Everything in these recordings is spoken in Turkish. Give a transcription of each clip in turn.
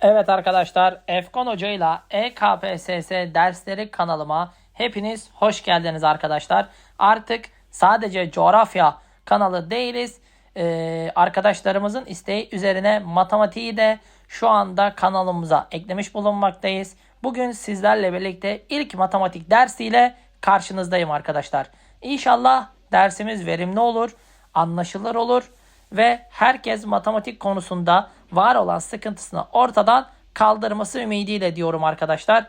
Evet arkadaşlar Efkon Hoca ile EKPSS dersleri kanalıma hepiniz hoş geldiniz arkadaşlar. Artık sadece coğrafya kanalı değiliz. Ee, arkadaşlarımızın isteği üzerine matematiği de şu anda kanalımıza eklemiş bulunmaktayız. Bugün sizlerle birlikte ilk matematik dersiyle karşınızdayım arkadaşlar. İnşallah dersimiz verimli olur, anlaşılır olur ve herkes matematik konusunda var olan sıkıntısını ortadan kaldırması ümidiyle diyorum arkadaşlar.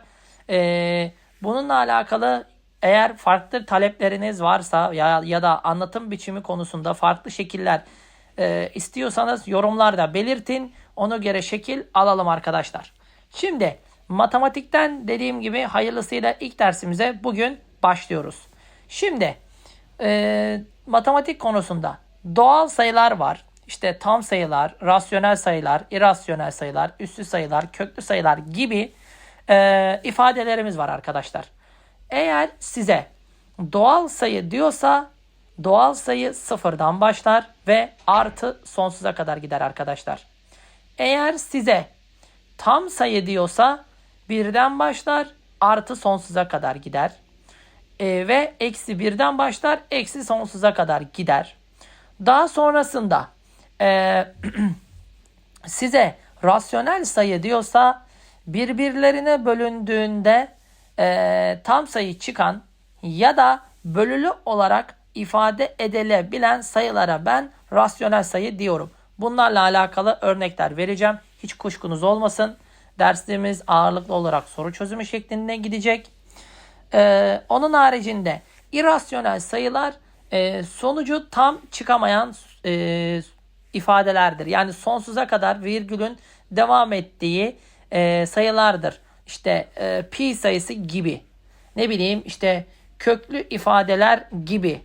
Ee, bununla alakalı eğer farklı talepleriniz varsa ya, ya da anlatım biçimi konusunda farklı şekiller e, istiyorsanız yorumlarda belirtin. Ona göre şekil alalım arkadaşlar. Şimdi matematikten dediğim gibi hayırlısıyla ilk dersimize bugün başlıyoruz. Şimdi e, matematik konusunda doğal sayılar var. İşte tam sayılar, rasyonel sayılar, irrasyonel sayılar, üssü sayılar, köklü sayılar gibi e, ifadelerimiz var arkadaşlar. Eğer size doğal sayı diyorsa doğal sayı sıfırdan başlar ve artı sonsuza kadar gider arkadaşlar. Eğer size tam sayı diyorsa birden başlar artı sonsuza kadar gider. E, ve eksi birden başlar eksi sonsuza kadar gider. Daha sonrasında e, size rasyonel sayı diyorsa birbirlerine bölündüğünde e, tam sayı çıkan ya da bölülü olarak ifade edilebilen sayılara ben rasyonel sayı diyorum. Bunlarla alakalı örnekler vereceğim. Hiç kuşkunuz olmasın. Dersimiz ağırlıklı olarak soru çözümü şeklinde gidecek. Ee, onun haricinde irrasyonel sayılar e, sonucu tam çıkamayan e, ifadelerdir. Yani sonsuza kadar virgülün devam ettiği e, sayılardır. İşte e, pi sayısı gibi. Ne bileyim işte köklü ifadeler gibi.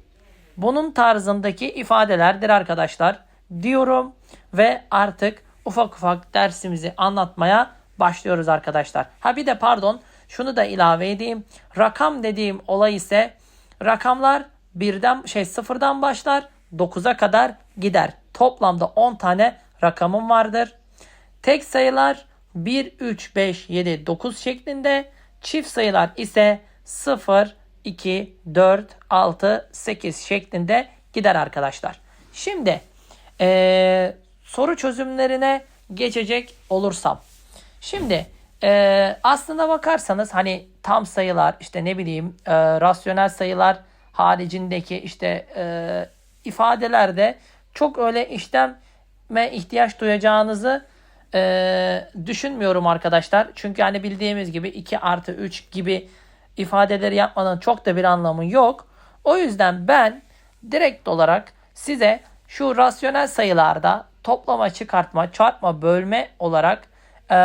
Bunun tarzındaki ifadelerdir arkadaşlar diyorum ve artık ufak ufak dersimizi anlatmaya başlıyoruz arkadaşlar. Ha bir de pardon şunu da ilave edeyim. Rakam dediğim olay ise rakamlar birden şey sıfırdan başlar 9'a kadar gider. Toplamda 10 tane rakamım vardır. Tek sayılar 1, 3, 5, 7, 9 şeklinde. Çift sayılar ise 0, 2, 4, 6, 8 şeklinde gider arkadaşlar. Şimdi ee, soru çözümlerine geçecek olursam. Şimdi e, aslında bakarsanız hani tam sayılar işte ne bileyim e, rasyonel sayılar haricindeki işte e, ifadelerde çok öyle işleme ihtiyaç duyacağınızı e, düşünmüyorum arkadaşlar. Çünkü hani bildiğimiz gibi 2 artı 3 gibi ifadeleri yapmanın çok da bir anlamı yok. O yüzden ben direkt olarak size şu rasyonel sayılarda toplama, çıkartma, çarpma, bölme olarak e,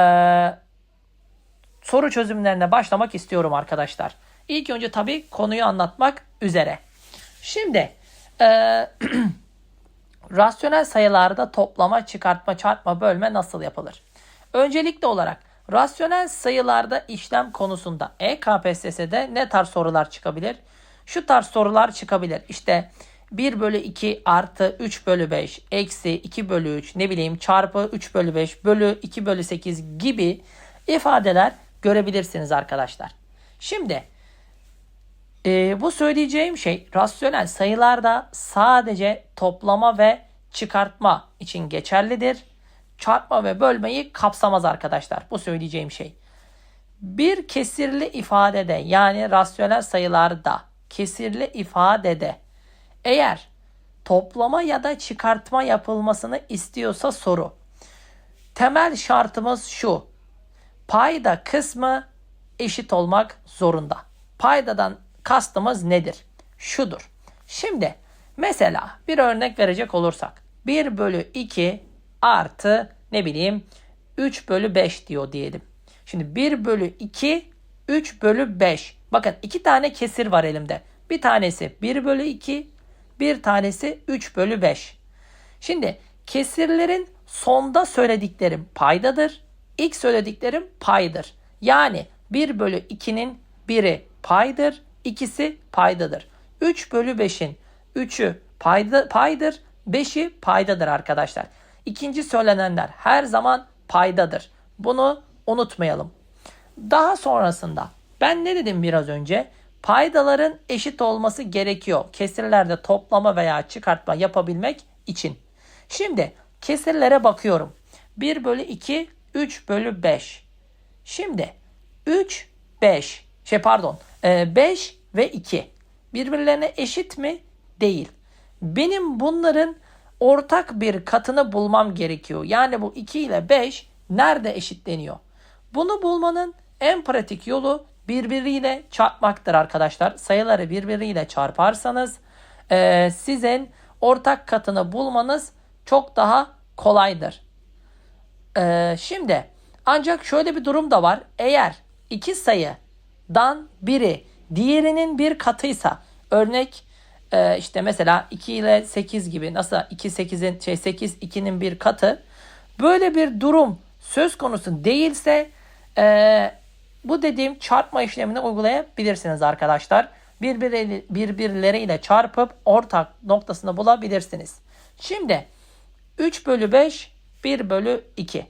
soru çözümlerine başlamak istiyorum arkadaşlar. İlk önce tabii konuyu anlatmak üzere. Şimdi e, rasyonel sayılarda toplama, çıkartma, çarpma, bölme nasıl yapılır? Öncelikli olarak rasyonel sayılarda işlem konusunda EKPSS'de ne tarz sorular çıkabilir? Şu tarz sorular çıkabilir. İşte 1 bölü 2 artı 3 bölü 5 eksi 2 bölü 3 ne bileyim çarpı 3 bölü 5 bölü 2 bölü 8 gibi ifadeler görebilirsiniz arkadaşlar. Şimdi e, bu söyleyeceğim şey rasyonel sayılarda sadece toplama ve çıkartma için geçerlidir. Çarpma ve bölmeyi kapsamaz arkadaşlar. Bu söyleyeceğim şey. Bir kesirli ifadede yani rasyonel sayılarda kesirli ifadede eğer toplama ya da çıkartma yapılmasını istiyorsa soru. Temel şartımız şu. Payda kısmı eşit olmak zorunda. Paydadan kastımız nedir? Şudur. Şimdi mesela bir örnek verecek olursak 1 bölü 2 artı ne bileyim 3 bölü 5 diyor diyelim. Şimdi 1 bölü 2 3 bölü 5. Bakın iki tane kesir var elimde. Bir tanesi 1 bölü 2 bir tanesi 3 bölü 5. Şimdi kesirlerin sonda söylediklerim paydadır. İlk söylediklerim paydır. Yani 1 bölü 2'nin biri paydır, ikisi paydadır. 3 bölü 5'in 3'ü payda, paydır, 5'i paydadır arkadaşlar. İkinci söylenenler her zaman paydadır. Bunu unutmayalım. Daha sonrasında ben ne dedim biraz önce? Paydaların eşit olması gerekiyor. Kesirlerde toplama veya çıkartma yapabilmek için. Şimdi kesirlere bakıyorum. 1 bölü 2, 3 bölü 5. Şimdi 3, 5. Şey pardon. 5 ve 2. Birbirlerine eşit mi? Değil. Benim bunların ortak bir katını bulmam gerekiyor. Yani bu 2 ile 5 nerede eşitleniyor? Bunu bulmanın en pratik yolu birbiriyle çarpmaktır arkadaşlar. Sayıları birbiriyle çarparsanız e, sizin ortak katını bulmanız çok daha kolaydır. E, şimdi ancak şöyle bir durum da var. Eğer iki sayıdan biri diğerinin bir katıysa örnek e, işte mesela 2 ile 8 gibi nasıl 2 8'in şey 8 2'nin bir katı böyle bir durum söz konusu değilse e, bu dediğim çarpma işlemini uygulayabilirsiniz arkadaşlar. Birbirleri, birbirleriyle çarpıp ortak noktasını bulabilirsiniz. Şimdi 3 bölü 5 1 bölü 2.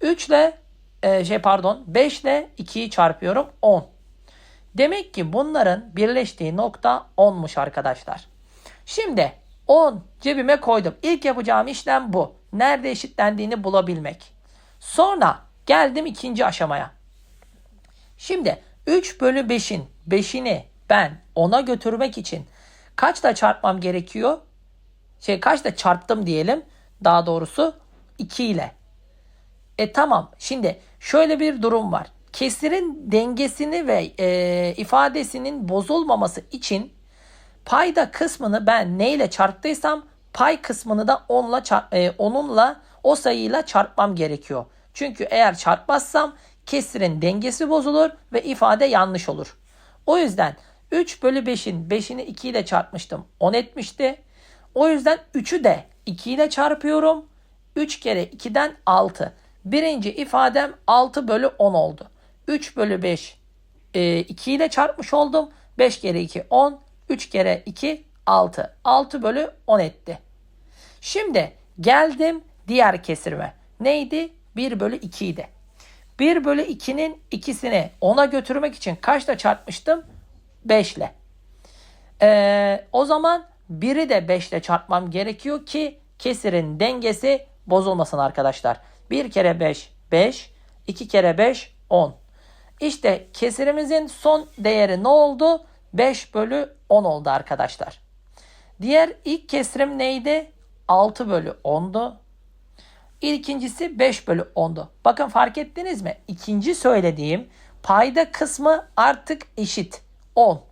3 ile e, şey pardon 5 ile 2'yi çarpıyorum 10. Demek ki bunların birleştiği nokta 10'muş arkadaşlar. Şimdi 10 cebime koydum. İlk yapacağım işlem bu. Nerede eşitlendiğini bulabilmek. Sonra geldim ikinci aşamaya. Şimdi 3 bölü 5'in 5'ini ben 10'a götürmek için kaçla çarpmam gerekiyor? Şey kaçla çarptım diyelim. Daha doğrusu 2 ile. E tamam. Şimdi şöyle bir durum var. Kesirin dengesini ve e, ifadesinin bozulmaması için payda kısmını ben neyle çarptıysam pay kısmını da çarp, e, onunla o sayıyla çarpmam gerekiyor. Çünkü eğer çarpmazsam kesirin dengesi bozulur ve ifade yanlış olur. O yüzden 3 bölü 5'in 5'ini 2 ile çarpmıştım. 10 etmişti. O yüzden 3'ü de 2 ile çarpıyorum. 3 kere 2'den 6. Birinci ifadem 6 bölü 10 oldu. 3 bölü 5 e, 2 ile çarpmış oldum. 5 kere 2 10. 3 kere 2 6. 6 bölü 10 etti. Şimdi geldim diğer kesirme. Neydi? 1 bölü 2 idi. 1 bölü 2'nin ikisini 10'a götürmek için kaçla çarpmıştım? 5 ile. Ee, o zaman 1'i de 5 ile çarpmam gerekiyor ki kesirin dengesi bozulmasın arkadaşlar. 1 kere 5 5, 2 kere 5 10. İşte kesirimizin son değeri ne oldu? 5 bölü 10 oldu arkadaşlar. Diğer ilk kesirim neydi? 6 bölü 10'du. İkincisi 5 bölü 10'du. Bakın fark ettiniz mi? İkinci söylediğim payda kısmı artık eşit. 10.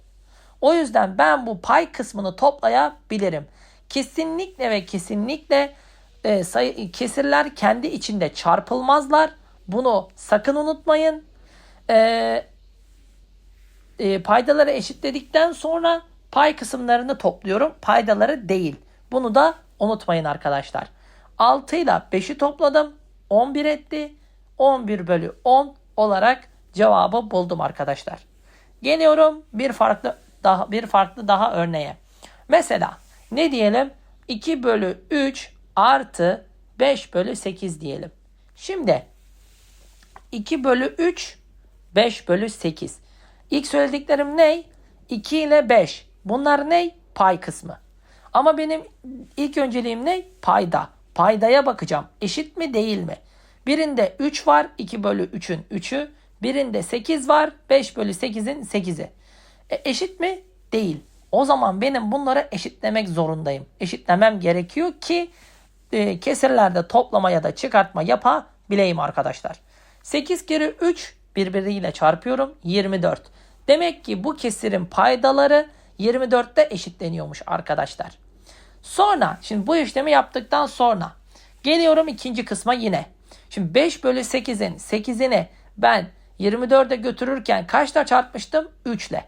O yüzden ben bu pay kısmını toplayabilirim. Kesinlikle ve kesinlikle e, sayı, kesirler kendi içinde çarpılmazlar. Bunu sakın unutmayın. E, e, paydaları eşitledikten sonra pay kısımlarını topluyorum. Paydaları değil. Bunu da unutmayın arkadaşlar. 6 ile 5'i topladım. 11 etti. 11 bölü 10 olarak cevabı buldum arkadaşlar. Geliyorum bir farklı daha bir farklı daha örneğe. Mesela ne diyelim? 2 bölü 3 artı 5 bölü 8 diyelim. Şimdi 2 bölü 3 5 bölü 8. İlk söylediklerim ne? 2 ile 5. Bunlar ne? Pay kısmı. Ama benim ilk önceliğim ne? Payda. Paydaya bakacağım. Eşit mi değil mi? Birinde 3 var. 2 bölü 3'ün 3'ü. Birinde 8 var. 5 bölü 8'in 8'i. E, eşit mi? Değil. O zaman benim bunları eşitlemek zorundayım. Eşitlemem gerekiyor ki e, kesirlerde toplama ya da çıkartma yapabileyim arkadaşlar. 8 kere 3 birbiriyle çarpıyorum 24. Demek ki bu kesirin paydaları 24'te eşitleniyormuş arkadaşlar. Sonra şimdi bu işlemi yaptıktan sonra geliyorum ikinci kısma yine. Şimdi 5 bölü 8'in 8'ini ben 24'e götürürken kaçla çarpmıştım? 3 ile.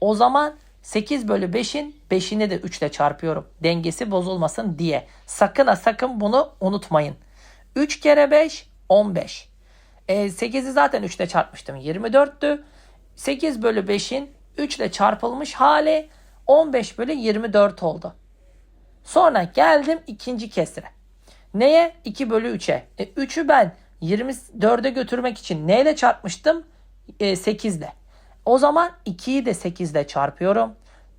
O zaman 8 bölü 5'in 5'ini de 3 ile çarpıyorum. Dengesi bozulmasın diye. Sakın ha sakın bunu unutmayın. 3 kere 5 15. E, 8'i zaten 3 ile çarpmıştım. 24'tü. 8 bölü 5'in 3 ile çarpılmış hali 15 bölü 24 oldu. Sonra geldim ikinci kesire. Neye? 2 bölü 3'e. E, 3'ü ben 24'e götürmek için neyle çarpmıştım? E, 8 ile. O zaman 2'yi de 8 ile çarpıyorum.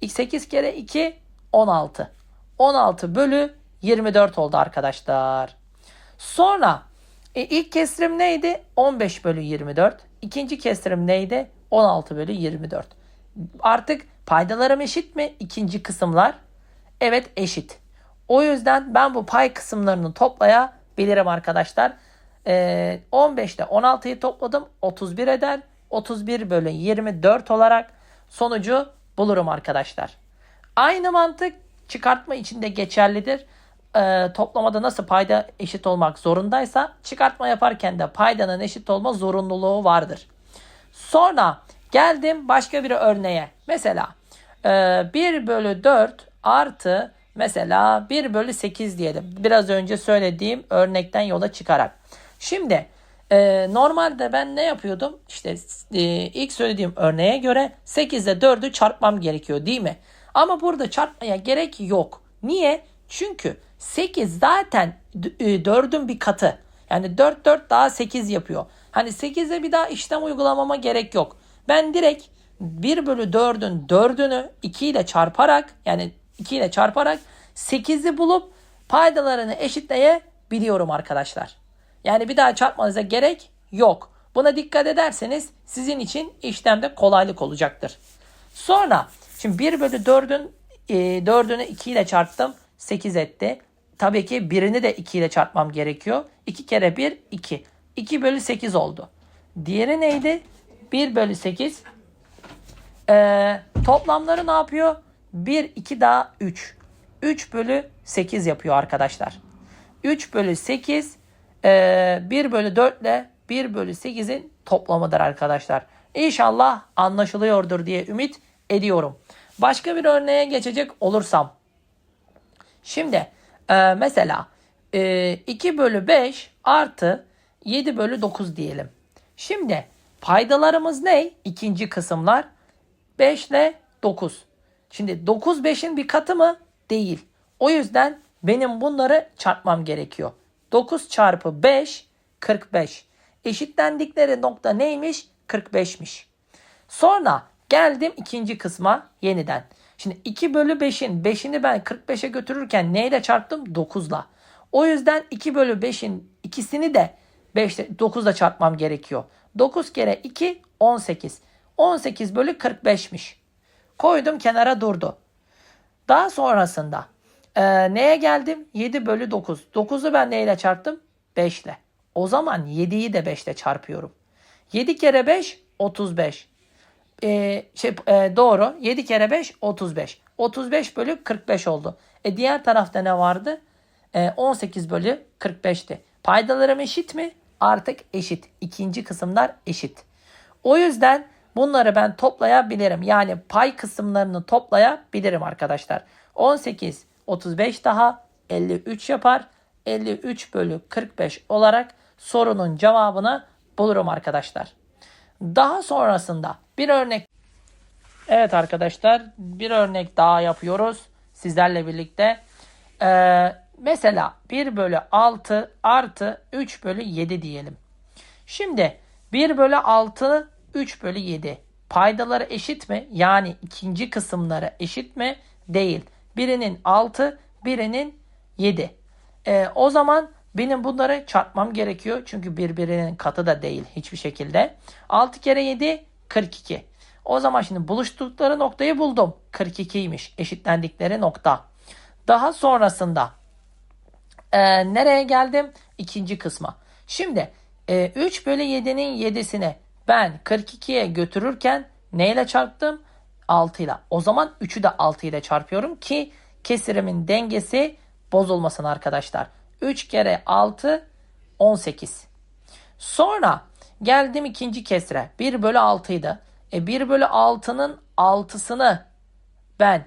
8 kere 2 16. 16 bölü 24 oldu arkadaşlar. Sonra e, ilk kestirim neydi? 15 bölü 24. İkinci kestirim neydi? 16 bölü 24. Artık paydalarım eşit mi? İkinci kısımlar. Evet eşit. O yüzden ben bu pay kısımlarını toplayabilirim arkadaşlar. Ee, 15'te 16'yı topladım. 31 eder. 31 bölü 24 olarak sonucu bulurum arkadaşlar. Aynı mantık çıkartma içinde geçerlidir. Ee, toplamada nasıl payda eşit olmak zorundaysa çıkartma yaparken de paydanın eşit olma zorunluluğu vardır. Sonra geldim başka bir örneğe. Mesela e, 1 bölü 4 artı mesela 1 bölü 8 diyelim. Biraz önce söylediğim örnekten yola çıkarak. Şimdi e, normalde ben ne yapıyordum? İşte e, ilk söylediğim örneğe göre 8 ile 4'ü çarpmam gerekiyor değil mi? Ama burada çarpmaya gerek yok. Niye? Çünkü 8 zaten 4'ün bir katı. Yani 4 4 daha 8 yapıyor. Hani 8'e bir daha işlem uygulamama gerek yok. Ben direkt 1 bölü 4'ün 4'ünü 2 ile çarparak yani 2 ile çarparak 8'i bulup paydalarını eşitleyebiliyorum arkadaşlar. Yani bir daha çarpmanıza gerek yok. Buna dikkat ederseniz sizin için işlemde kolaylık olacaktır. Sonra şimdi 1 bölü 4'ün e, 4'ünü 2 ile çarptım. 8 etti. Tabii ki birini de 2 ile çarpmam gerekiyor. 2 kere 1 2. 2 bölü 8 oldu. Diğeri neydi? 1 bölü 8. Ee, toplamları ne yapıyor? 1, 2 daha 3. 3 bölü 8 yapıyor arkadaşlar. 3 bölü 8 e, 1 bölü 4 ile 1 bölü 8'in toplamıdır arkadaşlar. İnşallah anlaşılıyordur diye ümit ediyorum. Başka bir örneğe geçecek olursam. Şimdi e, mesela e, 2 bölü 5 artı 7 bölü 9 diyelim. Şimdi paydalarımız ne? İkinci kısımlar 5 ile 9. Şimdi 9 5'in bir katı mı? Değil. O yüzden benim bunları çarpmam gerekiyor. 9 çarpı 5 45. Eşitlendikleri nokta neymiş? 45'miş. Sonra geldim ikinci kısma yeniden. Şimdi 2 bölü 5'in 5'ini ben 45'e götürürken neyle çarptım? 9 ile. O yüzden 2 bölü 5'in ikisini de 5 9 ile çarpmam gerekiyor. 9 kere 2 18. 18 bölü 45'miş. Koydum kenara durdu. Daha sonrasında e, neye geldim? 7 bölü 9. 9'u ben neyle çarptım? 5 ile. O zaman 7'yi de 5 ile çarpıyorum. 7 kere 5 35. E, şey, e, doğru. 7 kere 5 35. 35 bölü 45 oldu. E diğer tarafta ne vardı? E, 18 bölü 45'ti. Paydalarım eşit mi? Artık eşit. İkinci kısımlar eşit. O yüzden bunları ben toplayabilirim. Yani pay kısımlarını toplayabilirim arkadaşlar. 18, 35 daha 53 yapar. 53 bölü 45 olarak sorunun cevabını bulurum arkadaşlar. Daha sonrasında bir örnek Evet arkadaşlar bir örnek daha yapıyoruz sizlerle birlikte. Ee, mesela 1 bölü 6 artı 3 bölü 7 diyelim. Şimdi 1 bölü 6 3 bölü 7 paydaları eşit mi? Yani ikinci kısımları eşit mi? Değil. Birinin 6 birinin 7. Ee, o zaman benim bunları çarpmam gerekiyor. Çünkü birbirinin katı da değil hiçbir şekilde. 6 kere 7 42. O zaman şimdi buluştukları noktayı buldum. 42'ymiş eşitlendikleri nokta. Daha sonrasında e, nereye geldim? İkinci kısma. Şimdi e, 3 bölü 7'nin 7'sini ben 42'ye götürürken neyle çarptım? 6 ile. O zaman 3'ü de 6 ile çarpıyorum ki kesirimin dengesi bozulmasın arkadaşlar. 3 kere 6 18. Sonra geldim ikinci kesre. 1 bölü 6 idi. E 1 bölü 6'nın 6'sını ben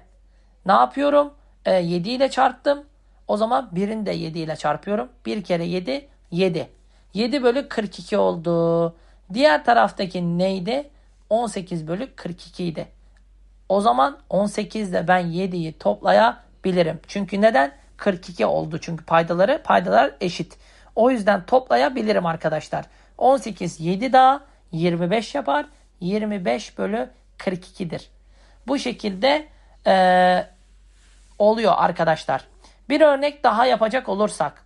ne yapıyorum? E, 7 ile çarptım. O zaman 1'in de 7 ile çarpıyorum. 1 kere 7 7. 7 bölü 42 oldu. Diğer taraftaki neydi? 18 bölü 42 idi. O zaman 18 ile ben 7'yi toplayabilirim. Çünkü neden? 42 oldu çünkü paydaları paydalar eşit. O yüzden toplayabilirim arkadaşlar. 18 7 daha 25 yapar. 25 bölü 42'dir. Bu şekilde eee, oluyor arkadaşlar. Bir örnek daha yapacak olursak.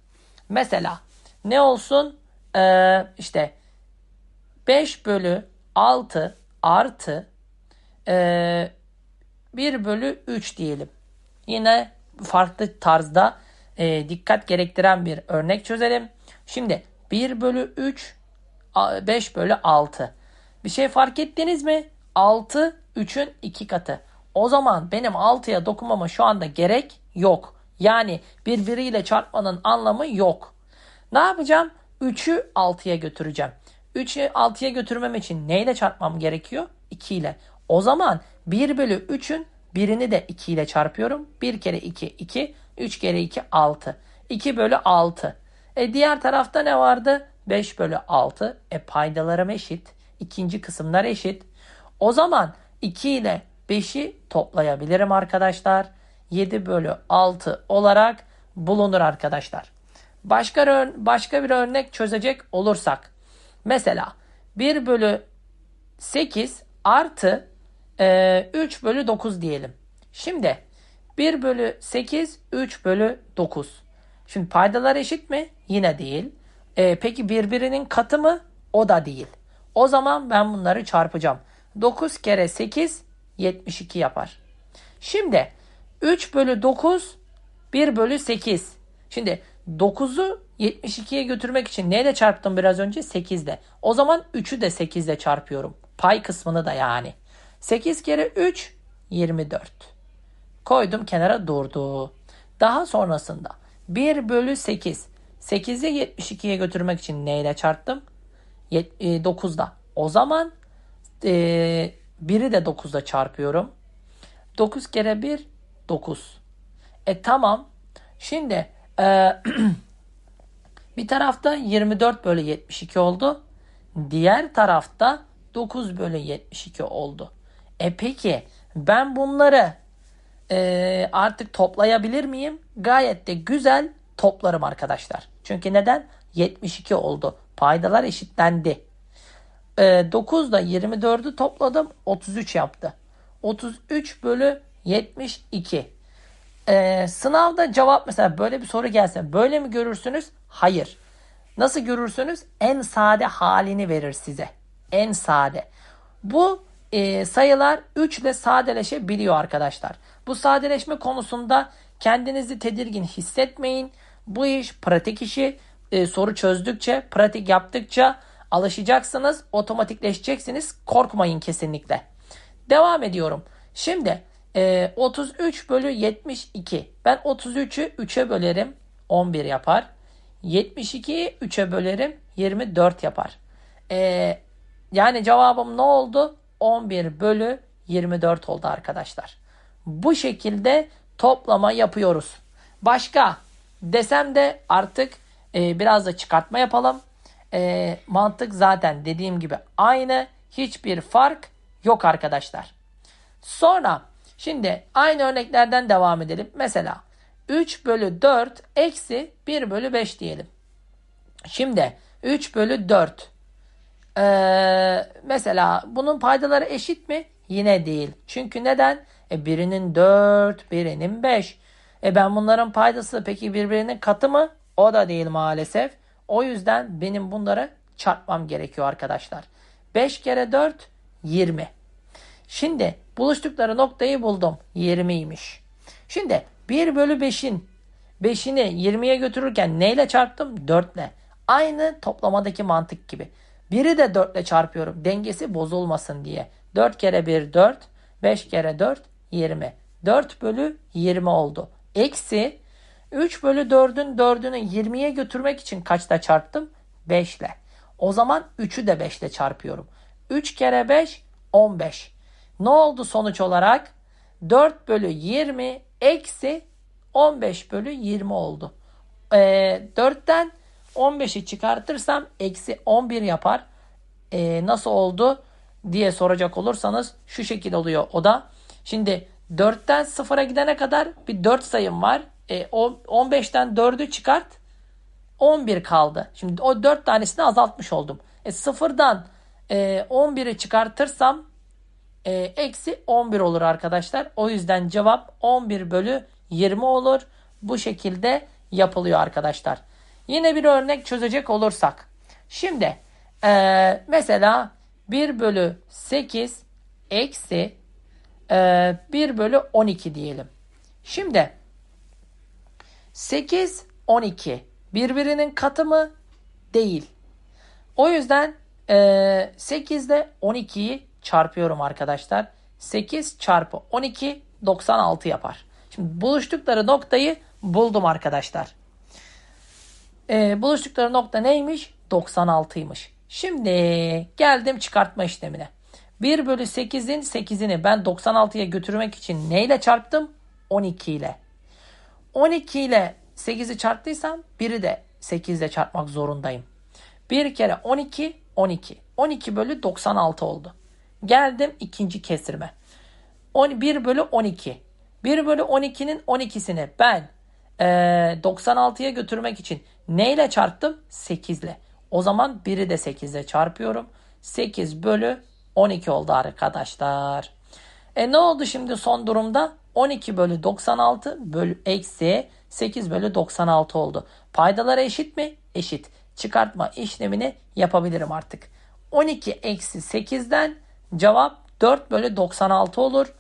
Mesela ne olsun? Eee işte 5 bölü 6 artı eee 1 bölü 3 diyelim. Yine farklı tarzda e, dikkat gerektiren bir örnek çözelim. Şimdi 1 bölü 3 a- 5 bölü 6. Bir şey fark ettiniz mi? 6 3'ün 2 katı. O zaman benim 6'ya dokunmama şu anda gerek yok. Yani birbiriyle çarpmanın anlamı yok. Ne yapacağım? 3'ü 6'ya götüreceğim. 3'ü 6'ya götürmem için neyle çarpmam gerekiyor? 2 ile. O zaman 1 bölü 3'ün birini de 2 ile çarpıyorum. 1 kere 2 2. 3 kere 2 6. 2 bölü 6. E diğer tarafta ne vardı? 5 bölü 6. E paydalarım eşit. İkinci kısımlar eşit. O zaman 2 ile 5'i toplayabilirim arkadaşlar. 7 bölü 6 olarak bulunur arkadaşlar. Başka, başka bir örnek çözecek olursak. Mesela 1 bölü 8 artı e, 3 bölü 9 diyelim. Şimdi 1 bölü 8 3 bölü 9. Şimdi paydalar eşit mi? Yine değil. E, peki birbirinin katı mı? O da değil. O zaman ben bunları çarpacağım. 9 kere 8 72 yapar. Şimdi 3 bölü 9 1 bölü 8. Şimdi 9'u 72'ye götürmek için neyle çarptım biraz önce? 8 ile. O zaman 3'ü de 8 ile çarpıyorum. Pay kısmını da yani. 8 kere 3 24. Koydum kenara durdu. Daha sonrasında 1 bölü 8. 8'i 72'ye götürmek için neyle çarptım? 9'da. O zaman e, 1'i de 9'da çarpıyorum. 9 kere 1 9. E tamam. Şimdi e, bir tarafta 24 bölü 72 oldu. Diğer tarafta 9 bölü 72 oldu. E peki ben bunları e, artık toplayabilir miyim? Gayet de güzel toplarım arkadaşlar. Çünkü neden? 72 oldu. Paydalar eşitlendi. E, 9 da 24'ü topladım. 33 yaptı. 33 bölü 72. E, sınavda cevap mesela böyle bir soru gelse böyle mi görürsünüz? Hayır. Nasıl görürsünüz? En sade halini verir size. En sade. Bu e, sayılar 3 ile sadeleşebiliyor arkadaşlar. Bu sadeleşme konusunda kendinizi tedirgin hissetmeyin. Bu iş pratik işi. E, soru çözdükçe, pratik yaptıkça alışacaksınız, otomatikleşeceksiniz. Korkmayın kesinlikle. Devam ediyorum. Şimdi e, 33 bölü 72. Ben 33'ü 3'e bölerim. 11 yapar. 72'yi 3'e bölerim. 24 yapar. E, yani cevabım ne oldu? 11 bölü 24 oldu arkadaşlar. Bu şekilde toplama yapıyoruz. Başka desem de artık e, biraz da çıkartma yapalım. E, mantık zaten dediğim gibi aynı. Hiçbir fark yok arkadaşlar. Sonra şimdi aynı örneklerden devam edelim. Mesela 3 bölü 4 eksi 1 bölü 5 diyelim. Şimdi 3 bölü 4 ee, mesela bunun paydaları eşit mi? Yine değil. Çünkü neden? E, birinin 4, birinin 5. E ben bunların paydası peki birbirinin katı mı? O da değil maalesef. O yüzden benim bunları çarpmam gerekiyor arkadaşlar. 5 kere 4 20. Şimdi buluştukları noktayı buldum. 20'ymiş. Şimdi 1 bölü 5'in 5'ini 20'ye götürürken neyle çarptım? 4 ile. Aynı toplamadaki mantık gibi. Biri de 4 ile çarpıyorum. Dengesi bozulmasın diye. 4 kere 1 4. 5 kere 4 20. 4 bölü 20 oldu. Eksi 3 bölü 4'ün 4'ünü 20'ye götürmek için kaçta çarptım? 5 ile. O zaman 3'ü de 5 ile çarpıyorum. 3 kere 5 15. Ne oldu sonuç olarak? 4 bölü 20 eksi 15 bölü 20 oldu. Ee, 4'ten 15'i çıkartırsam eksi 11 yapar. Ee, nasıl oldu diye soracak olursanız şu şekilde oluyor o da. Şimdi 4'ten 0'a gidene kadar bir 4 sayım var. E, o 15'ten 4'ü çıkart. 11 kaldı. Şimdi o 4 tanesini azaltmış oldum. E sıfırdan e, 11'i çıkartırsam e, eksi 11 olur arkadaşlar. O yüzden cevap 11 bölü 20 olur. Bu şekilde yapılıyor arkadaşlar. Yine bir örnek çözecek olursak. Şimdi e, mesela 1 bölü 8 eksi e, 1 bölü 12 diyelim. Şimdi 8, 12 birbirinin katı mı? Değil. O yüzden e, 8 ile 12'yi çarpıyorum arkadaşlar. 8 çarpı 12 96 yapar. Şimdi buluştukları noktayı buldum arkadaşlar. E, buluştukları nokta neymiş? 96'ymış. Şimdi geldim çıkartma işlemine. 1 bölü 8'in 8'ini ben 96'ya götürmek için neyle çarptım? 12 ile. 12 ile 8'i çarptıysam 1'i de 8 ile çarpmak zorundayım. Bir kere 12, 12. 12 bölü 96 oldu. Geldim ikinci kesirme. 1 bölü 12. 1 bölü 12'nin 12'sini ben e, 96'ya götürmek için neyle çarptım? 8 ile. O zaman 1'i de 8 ile çarpıyorum. 8 bölü 12 oldu arkadaşlar. E ne oldu şimdi son durumda? 12 bölü 96 bölü eksi 8 bölü 96 oldu. Paydalar eşit mi? Eşit. Çıkartma işlemini yapabilirim artık. 12 eksi 8'den cevap 4 bölü 96 olur.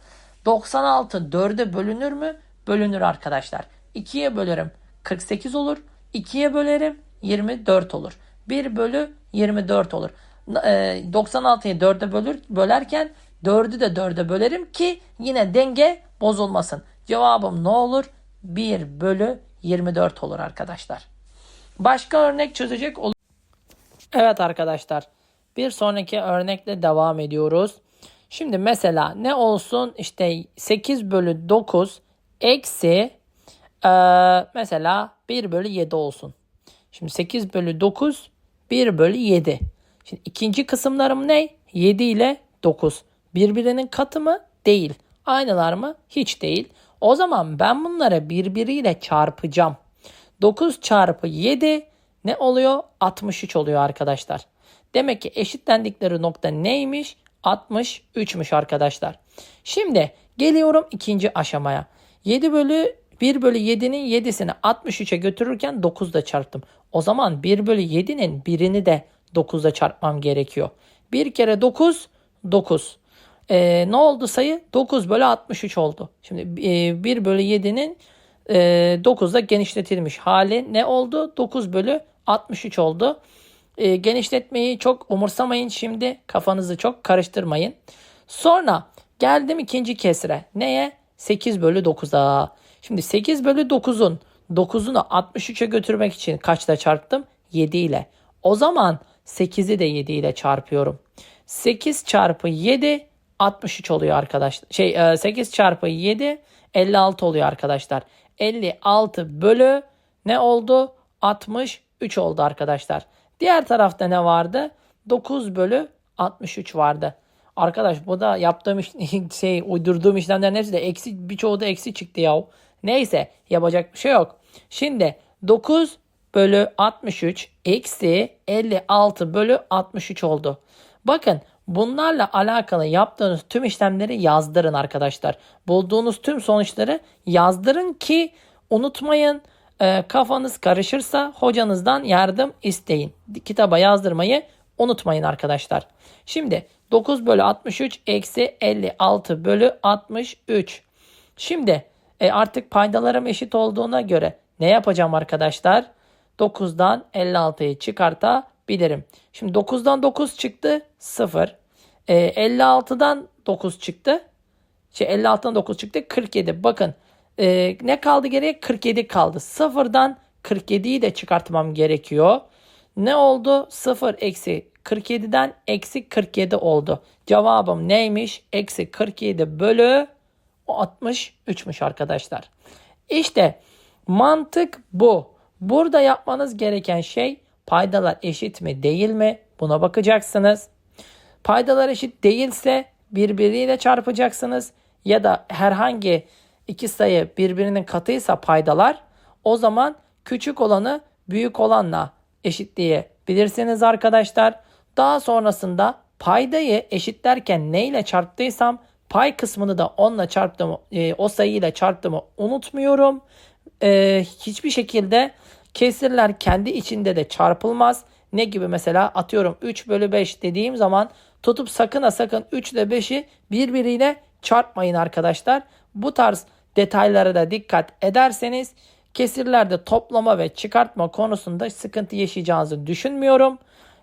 96 4'e bölünür mü? Bölünür arkadaşlar. 2'ye bölerim 48 olur. 2'ye bölerim 24 olur. 1 bölü 24 olur. E, 96'yı 4'e bölür, bölerken 4'ü de 4'e bölerim ki yine denge bozulmasın. Cevabım ne olur? 1 bölü 24 olur arkadaşlar. Başka örnek çözecek olur. Evet arkadaşlar. Bir sonraki örnekle devam ediyoruz. Şimdi mesela ne olsun işte 8 bölü 9 eksi e, mesela 1 bölü 7 olsun. Şimdi 8 bölü 9 1 bölü 7. Şimdi ikinci kısımlarım ne? 7 ile 9. Birbirinin katı mı? Değil. Aynılar mı? Hiç değil. O zaman ben bunları birbiriyle çarpacağım. 9 çarpı 7 ne oluyor? 63 oluyor arkadaşlar. Demek ki eşitlendikleri nokta neymiş? 63'müş arkadaşlar. Şimdi geliyorum ikinci aşamaya. 7 bölü 1 bölü 7'nin 7'sini 63'e götürürken 9 da çarptım. O zaman 1 bölü 7'nin birini de 9'da çarpmam gerekiyor. 1 kere 9 9. Ee, ne oldu sayı? 9 bölü 63 oldu. Şimdi e, 1 bölü 7'nin e, 9'da genişletilmiş hali ne oldu? 9 bölü 63 oldu. E, genişletmeyi çok umursamayın şimdi. Kafanızı çok karıştırmayın. Sonra geldim ikinci kesre. Neye? 8 bölü 9'a. Şimdi 8 bölü 9'un 9'unu 63'e götürmek için kaçla çarptım? 7 ile. O zaman 8'i de 7 ile çarpıyorum. 8 çarpı 7 63 oluyor arkadaşlar. Şey 8 çarpı 7 56 oluyor arkadaşlar. 56 bölü ne oldu? 63 oldu arkadaşlar. Diğer tarafta ne vardı? 9 bölü 63 vardı. Arkadaş bu da yaptığım şey uydurduğum işlemlerin hepsi de eksi birçoğu da eksi çıktı ya. Neyse yapacak bir şey yok. Şimdi 9 bölü 63 eksi 56 bölü 63 oldu. Bakın bunlarla alakalı yaptığınız tüm işlemleri yazdırın arkadaşlar. Bulduğunuz tüm sonuçları yazdırın ki unutmayın e, kafanız karışırsa hocanızdan yardım isteyin. Kitaba yazdırmayı unutmayın arkadaşlar. Şimdi 9 bölü 63 eksi 56 bölü 63. Şimdi e, artık paydalarım eşit olduğuna göre ne yapacağım arkadaşlar? 9'dan 56'yı çıkartabilirim. Şimdi 9'dan 9 çıktı 0. E, 56'dan 9 çıktı. Şey 56'dan 9 çıktı 47. Bakın e, ne kaldı geriye? 47 kaldı. 0'dan 47'yi de çıkartmam gerekiyor. Ne oldu? 0 eksi 47'den eksi 47 oldu. Cevabım neymiş? Eksi 47 bölü 63'müş arkadaşlar. İşte mantık bu. Burada yapmanız gereken şey paydalar eşit mi değil mi? Buna bakacaksınız. Paydalar eşit değilse birbiriyle çarpacaksınız ya da herhangi iki sayı birbirinin katıysa paydalar o zaman küçük olanı büyük olanla eşitleyebilirsiniz arkadaşlar. Daha sonrasında paydayı eşitlerken neyle çarptıysam pay kısmını da 10 ile çarptığımı, e, o sayıyla çarptığımı unutmuyorum. E, hiçbir şekilde kesirler kendi içinde de çarpılmaz. Ne gibi mesela atıyorum 3 bölü 5 dediğim zaman tutup sakın ha sakın 3 ile 5'i birbiriyle çarpmayın arkadaşlar. Bu tarz detaylara da dikkat ederseniz kesirlerde toplama ve çıkartma konusunda sıkıntı yaşayacağınızı düşünmüyorum.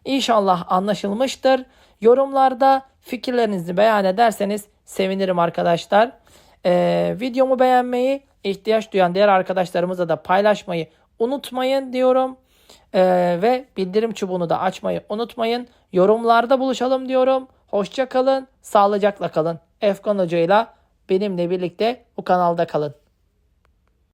İnşallah anlaşılmıştır. Yorumlarda fikirlerinizi beyan ederseniz sevinirim arkadaşlar. Ee, videomu beğenmeyi, ihtiyaç duyan diğer arkadaşlarımızla da paylaşmayı unutmayın diyorum. Ee, ve bildirim çubuğunu da açmayı unutmayın. Yorumlarda buluşalım diyorum. Hoşça kalın, sağlıcakla kalın. Efkan Hoca benimle birlikte bu kanalda kalın.